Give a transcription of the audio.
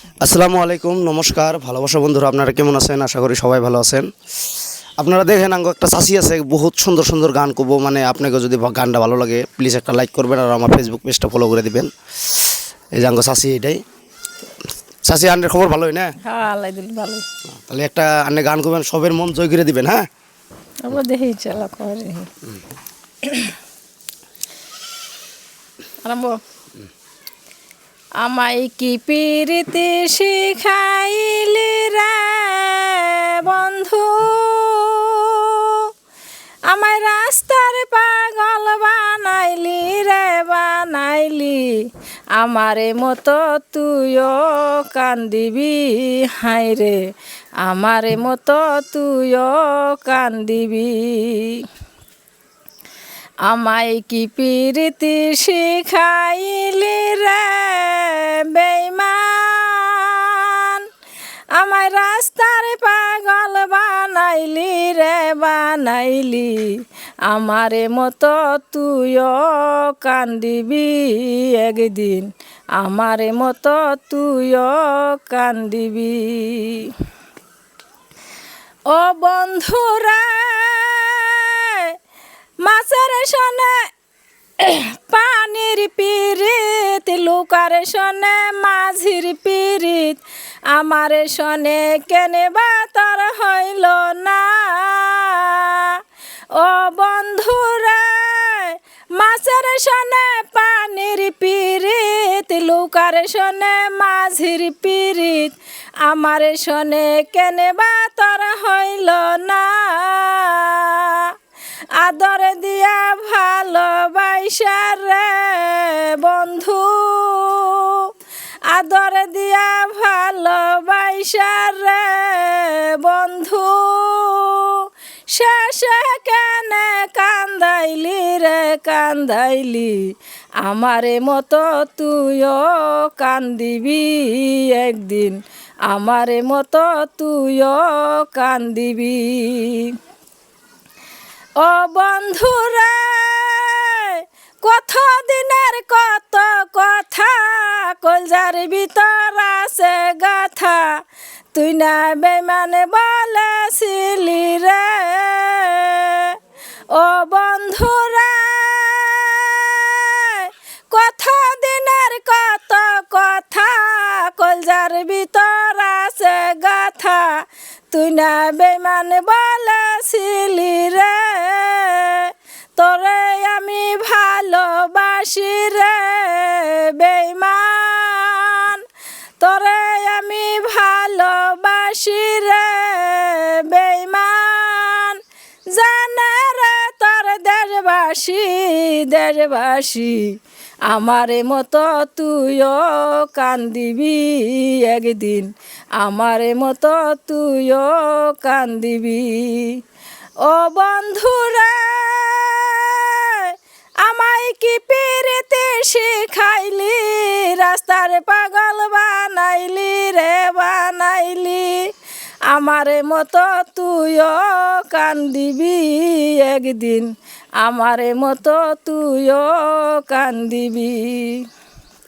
আসসালামু আলাইকুম নমস্কার ভালোবাসা বন্ধুরা আপনারা কেমন আছেন? আশা করি সবাই ভালো আছেন। আপনারা দেখেন আঙ্গ একটা চাষি আছে বহুত সুন্দর সুন্দর গান করব মানে আপনাকে যদি গানটা ভালো লাগে প্লিজ একটা লাইক করবেন আর আমার ফেসবুক পেজটা ফলো করে দিবেন। এই যে আঙ্গ চাষি এটাই। চাষি আন্ডের খবর ভালোই না? হ্যাঁ ভালো তাহলে একটা আন্নে গান করবেন সবের মন জয় করে দিবেন হ্যাঁ? আবার দেখি চালা করে আরম্ভ। আমায় কি পিরিতি শিখাইলি রে বন্ধু? আমায় রাস্তার পাগল বানাইলি রে, বানাইলি। আমারে মতো তুইও কান্দিবি হাই রে। আমারে মতো তুইও কান্দিবি। আমায় কি পিরিতি শিখাইলি রে বেইমান আমায় রাস্তার পাগল বানাইলি রে, বানাইলি। আমারে মতো তুইও কান্দিবি একদিন। আমারে মতো তুইও কান্দিবি। ও বন্ধুরা মাছের সনে পানির পিরিত লুকার সনে মাঝির পিরিত আমার সনে কেনে বা তার হইল না? ও বন্ধুরা, মাছের সনে পানির পিরিত লুকার সনে মাঝির পিরিত আমার সনে কেনে বা তার হইল না? আদর দিয়া ভালোবাসা রে বন্ধু। আদর দিয়া ভালোবাসা রে বন্ধু। শেষে কেনে কান্দাইলি রে কান্দাইলি, আমারে মতো তুইও কান্দিবি একদিন। আমারে মতো তুইও কান্দিবি। ও বন্ধুরা, কত দিনের কত কথা, কলজার ভিতর আছে গাথা। তুই না বেমান বলেছিলি রে, ও বন্ধুরা তুই না বেমান বলেছিলি রে। তোরে আমি ভালোবাসি রে, বেইমান। তোরে আমি ভালোবাসি রে, বেইমান। জানে রে তোর দেশবাসী দেশবাসী, আমারে মতো তুইও কান্দিবি একদিন। আমারে মতো তুইও কান্দিবি। ও বন্ধুরা, আমায় কি পেরেতে শেখাইলি? রাস্তার পাগল বানাইলি রে, বানাইলি। আমারে মতো তুইও কান্দিবি একদিন। আমারে মতো তুইও কান্দিবি।